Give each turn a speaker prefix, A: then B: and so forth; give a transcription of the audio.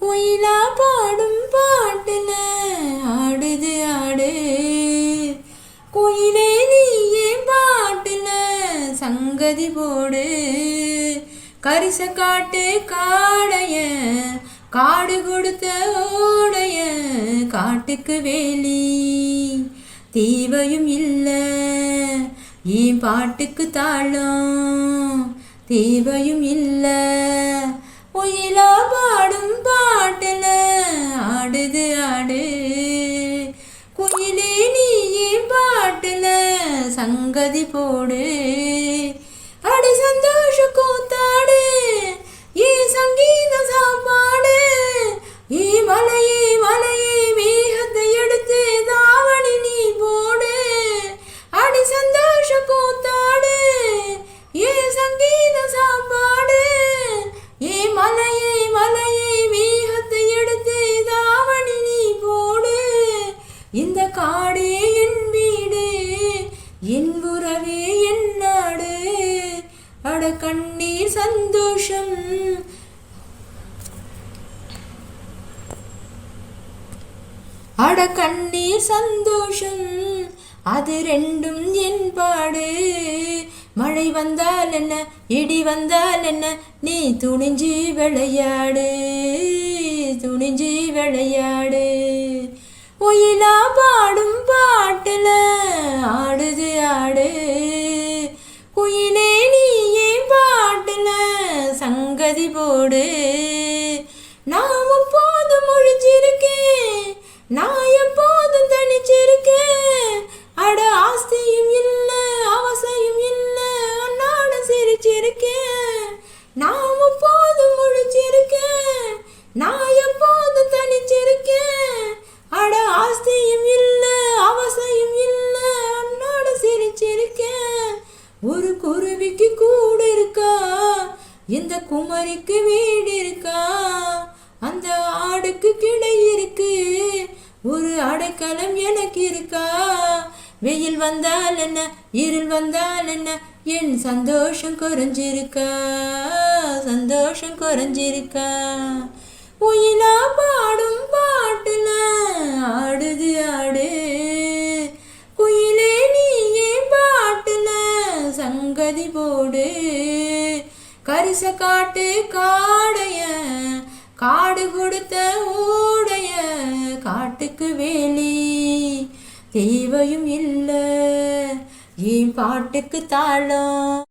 A: ஒயிலா பாடும் பாட்டுல ஆடுது ஆடு. கோயிலே நீயே பாட்டுல சங்கதி போடு. கரிச காட்டு காடைய. காடு கொடுத்த ஓடைய. காட்டுக்கு வேலி. தீவையும் இல்லை. என் பாட்டுக்கு தாளம்? தீவையும் இல்லை. பாடும் பாட்டுல. ஆடுது ஆடு. குயிலே நீயே பாட்டுல. சங்கதி போடு. அடி சந்தோஷ கூத்தாடு. ஏ சங்கீ கண்ணீர் சந்தோஷம். அட கண்ணீர் சந்தோஷம் அது ரெண்டும் என் பாடு. மழை வந்தால் என்ன இடி வந்தால் என்ன நீ துணிஞ்சு விளையாடு துணிஞ்சு விளையாடு. ஒயிலா பாடும் பாட்டுல ஆடுது ஆடு. குயிலே சங்கதி போடு நான் போதும் முழிச்சிருக்கேன் நான் எப்போதும் தனிச்சிருக்கேன் அட ஆஸ்தியும் இல்லை அவசையும் இல்லை அன்னாட சிரிச்சிருக்கேன் நான் போதும் முழிச்சிருக்கேன் நான் எப்போதும் தனிச்சிருக்கேன் அட ஆஸ்தியும் இல்லை அவசையும் இல்லை அன்னாட சிரிச்சிருக்கேன் ஒரு குருவிக்கு கூட இருக்கா இந்த குமரிக்கு வீடு இருக்கா? அந்த ஆடுக்கு கிடை இருக்கு. ஒரு அடைக்கலம் எனக்கு இருக்கா? வெயில் வந்தால் என்ன? இருள் வந்தால் என்ன? என் சந்தோஷம் குறைஞ்சிருக்கா? சந்தோஷம் குறைஞ்சிருக்கா? உயிலா பாடும் பாட்டுல ஆடுது ஆடு. குயிலே நீயே பாட்டுல சங்கதி போடு. கரிச காட்டு காடைய காடு கொடுத்த ஊடைய காட்டுக்கு வேலி தேவையும் இல்லை என் பாட்டுக்கு தாளம்?